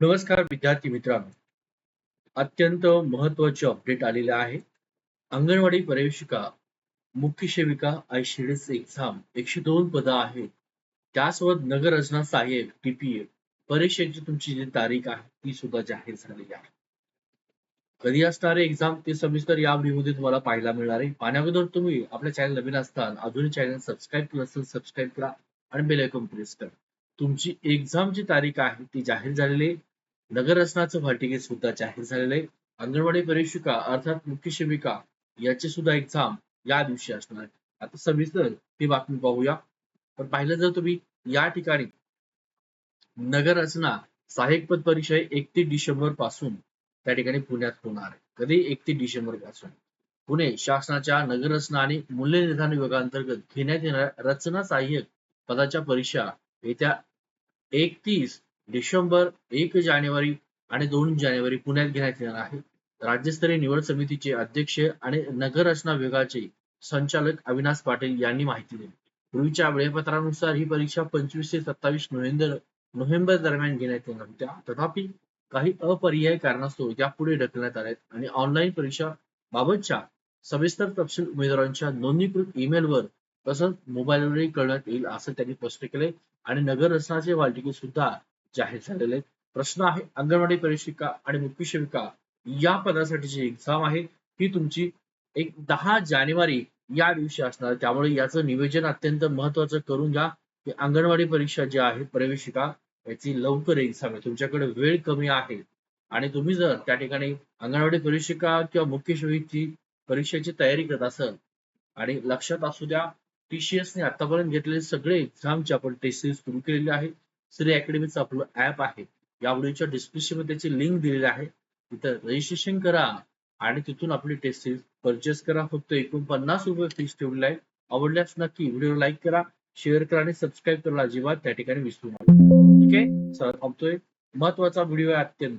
नमस्कार विद्यार्थी मित्रांनो. अत्यंत महत्त्वाचे अपडेट आलेले आहे. अंगणवाडी प्रवेशिका मुख्य सेविका आयसीडीएस एक्झाम एकशे दोन पदं आहेत. त्यासोबत नगर रचना सहाय्यक टीपीए परीक्षेची तुमची जी तारीख आहे ती सुद्धा जाहीर झालेली आहे. कधी असणारे एक्झाम ते सविस्तर या व्हिडिओमध्ये तुम्हाला पाहायला मिळणार आहे. पाण्याबद्दल तुम्ही आपल्या चॅनल नवीन असताना अजूनही चॅनल सबस्क्राईब केलं असेल सबस्क्राईब करा आणि बेल आयकॉन प्रेस करा. तुमची एक्झामची तारीख आहे ती जाहीर झालेली नगररचनाचं भाटिके सुद्धा जाहीर झालेलं आहे. अंगणवाडी परीक्षिका अर्थात मुख्य सेविका याची सुद्धा एक्झाम या दिवशी असणार आहे. आता सविस्तर ही बातमी पाहूया. पण पाहिलं जर तुम्ही या ठिकाणी नगर रचना सहाय्यक पद परीक्षा एकतीस डिसेंबरपासून त्या ठिकाणी पुण्यात होणार आहे. कधी? एकतीस डिसेंबरपासून. पुणे शासनाच्या नगर रचना आणि मूल्यनिर्धारण विभागांतर्गत घेण्यात येणाऱ्या रचना सहाय्यक पदाच्या परीक्षा येत्या एकतीस डिसेंबर एक जानेवारी आणि दोन जानेवारी पुण्यात घेण्यात येणार आहे. राज्यस्तरीय निवड समितीचे अध्यक्ष आणि नगर रचना विभागाचे संचालक अविनाश पाटील यांनी माहिती दिली. पूर्वीच्या वेळापत्रानुसार ही परीक्षा पंचवीस ते सत्तावीस नोव्हेंबर नोव्हेंबर दरम्यान घेण्यात येणार होत्या. तथापि काही अपरिहार्य कारणास्तव यापुढे ढकलण्यात आल्या आहेत आणि ऑनलाईन परीक्षा बाबतच्या सविस्तर तपशील उमेदवारांच्या नोंदणीकृत ईमेलवर तसंच मोबाईलवरही कळण्यात येईल असं त्यांनी स्पष्ट केले आणि नगर रचनाचे वाल सुद्धा जाहीर झालेले आहेत प्रश्न आहे अंगणवाडी परीक्षिका आणि मुख्य सेविका या पदासाठीची एक्झाम आहे. ही तुमची एक दहा जानेवारी या दिवशी असणार. त्यामुळे याचं नियोजन अत्यंत महत्वाचं करून घ्या. की अंगणवाडी परीक्षा जी आहे प्रवेशिका याची लवकर एक्झाम आहे. तुमच्याकडे वेळ कमी आहे. आणि तुम्ही जर त्या ठिकाणी अंगणवाडी परीक्षिका किंवा मुख्य सेविकची परीक्षेची तयारी करत असाल आणि लक्षात असू द्या टीसीएस ने आतापर्यंत घेतलेले सगळे एक्झामचे आपण टेस्ट सुरू केलेले आहे श्री अकॅडमीचं आपलं ऍप आहे. या व्हिडिओच्या डिस्क्रिप्शनमध्ये त्याची लिंक दिलेली आहे. तिथं रजिस्ट्रेशन करा आणि तिथून आपली टेस्ट सिरीज परचेस करा. फक्त एकोणपन्नास रुपये फीस ठेवलेली आहे. आवडल्यास नक्की व्हिडिओ लाईक करा शेअर करा आणि सबस्क्राईब करायला अजिबात त्या ठिकाणी विसरू नका. ठीक आहे? थांबतोय. महत्त्वाचा व्हिडिओ आहे अत्यंत.